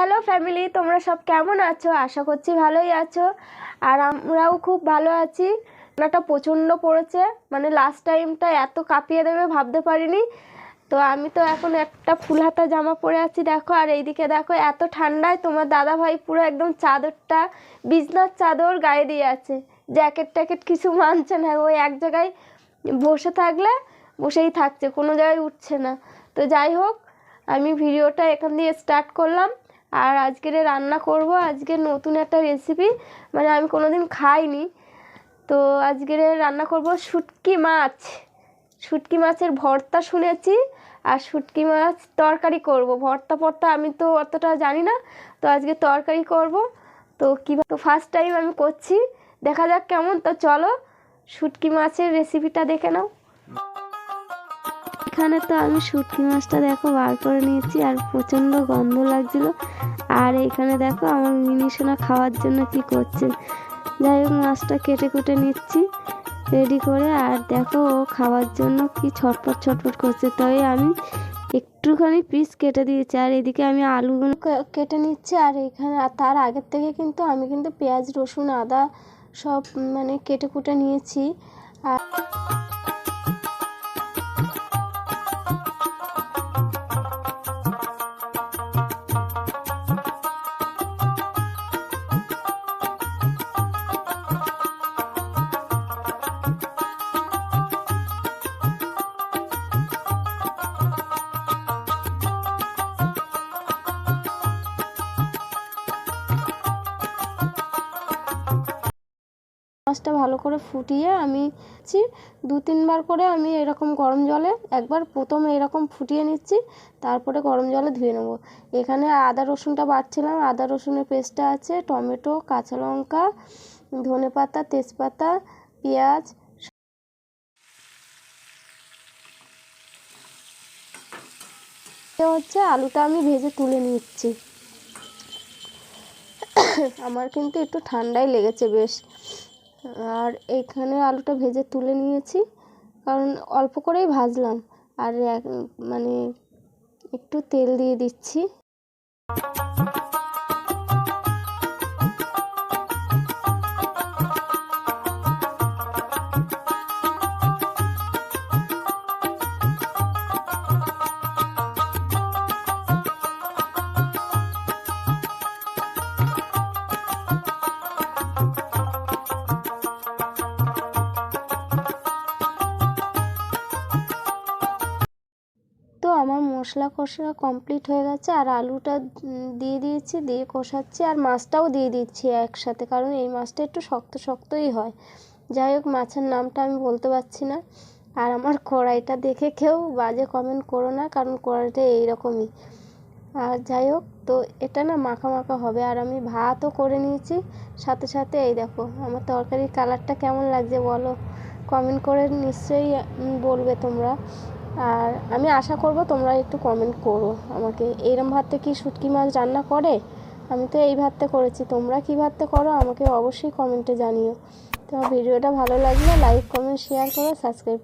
Hello family, তোমরা সব কেমন আছো? আশা করছি ভালোই আছো। আর আমরাও খুব ভালো আছি। ঠান্ডাটা প্রচণ্ড পড়েছে। মানে লাস্ট টাইমটা এত কাঁপিয়ে দেবে ভাবতে পারিনি। তো আমি তো এখন একটা ফুল হাতা জামা পরে আছি, দেখো। আর এইদিকে দেখো, এত ঠান্ডায় তোমার দাদা ভাই পুরো একদম চাদরটা, বিছনার চাদর গায়ে দিয়ে আছে। জ্যাকেট ট্যাকেট কিছু মানছে না, ওই এক জায়গায় বসে থাকলে বসেই থাকছে, কোনো জায়গায় উঠছে না। তো যাই হোক, আমি ভিডিওটা এখান দিয়ে স্টার্ট করলাম। আর আজকের রান্না করব, আজকে নতুন একটা রেসিপি মানে আমি কোনোদিন খাইনি। তো আজকের রান্না করব, শুটকি মাছ। শুটকি মাছের ভর্তা শুনেছি, আর শুটকি মাছ তরকারি করব। ভর্তা ফর্তা আমি তো অতটা জানি না, তো আজকে তরকারি করব। তো কীভাবে তো ফার্স্ট টাইম আমি করছি। দেখা যাক কেমন, তো চলো শুটকি মাছের রেসিপিটা দেখে নাও। এখানে তো আমি শুটকি মাছটা দেখো বার করে নিয়েছি আর প্রচণ্ড গন্ধ লাগছিল। আর এখানে দেখো আমার মিনি সোনা খাওয়ার জন্য কি করছে। যাই হোক, মাছটা কেটে কুটে নিচ্ছি রেডি করে। আর দেখো ও খাওয়ার জন্য কি ছটপট ছটপট করছে। তাই আমি একটুখানি পিস কেটে দিয়েছি। আর এদিকে আমি আলুগুলো কেটে নিচ্ছি। আর এখানে, আর তার আগের থেকে কিন্তু আমি কিন্তু পেঁয়াজ, রসুন, আদা সব মানে কেটে কুটে নিয়েছি। আর মাছটা ভালো করে ফুটিয়ে আমি দু তিনবার করে আমি এরকম গরম জলে একবার প্রথমে এরকম ফুটিয়ে নিচ্ছি, তারপরে গরম জলে ধুয়ে নেব। এখানে আদা রসুনটা বাটছিলাম, আদা রসুনের পেস্টটা আছে, টমেটো, কাঁচা লঙ্কা, ধনে পাতা, তেজপাতা, পেঁয়াজ হচ্ছে আলুটা আমি ভেজে তুলে নিচ্ছি। আমার কিন্তু একটু ঠান্ডাই লেগেছে বেশ। আর এখানে আলুটা ভেজে তুলে নিয়েছি, কারণ অল্প করেই ভাজলাম। আর মানে একটু তেল দিয়ে দিচ্ছি। মশলা কষা কমপ্লিট হয়ে গেছে আর আলুটা দিয়ে দিয়েছি, দিয়ে কষাচ্ছি আর মাছটাও দিয়ে দিচ্ছি একসাথে কারণ এই মাছটা একটু শক্ত শক্তই হয়। যাই হোক, মাছের নামটা আমি বলতে পারছি না। আর আমার কড়াইটা দেখে কেউ বাজে কমেন্ট করো না, কারণ কড়াইটা এইরকমই। আর যাই হোক, তো এটা না মাখা মাখা হবে আর আমি ভাতও করে নিয়েছি। সাথে সাথে এই দেখো, আমার তরকারির কালারটা কেমন লাগছে বলো? কমেন্ট করে নিশ্চয়ই বলবে তোমরা। আর আমি আশা করব তোমরা একটু কমেন্ট করো আমাকে, এইরম ভাতে কি শুটকি মাছ রান্না করে? আমি তো এই ভাতে করেছি, তোমরা কি ভাতে করো? আমাকে অবশ্যই কমেন্টে জানিও। তো ভিডিওটা ভালো লাগলে লাইক কমেন্ট শেয়ার করো সাবস্ক্রাইব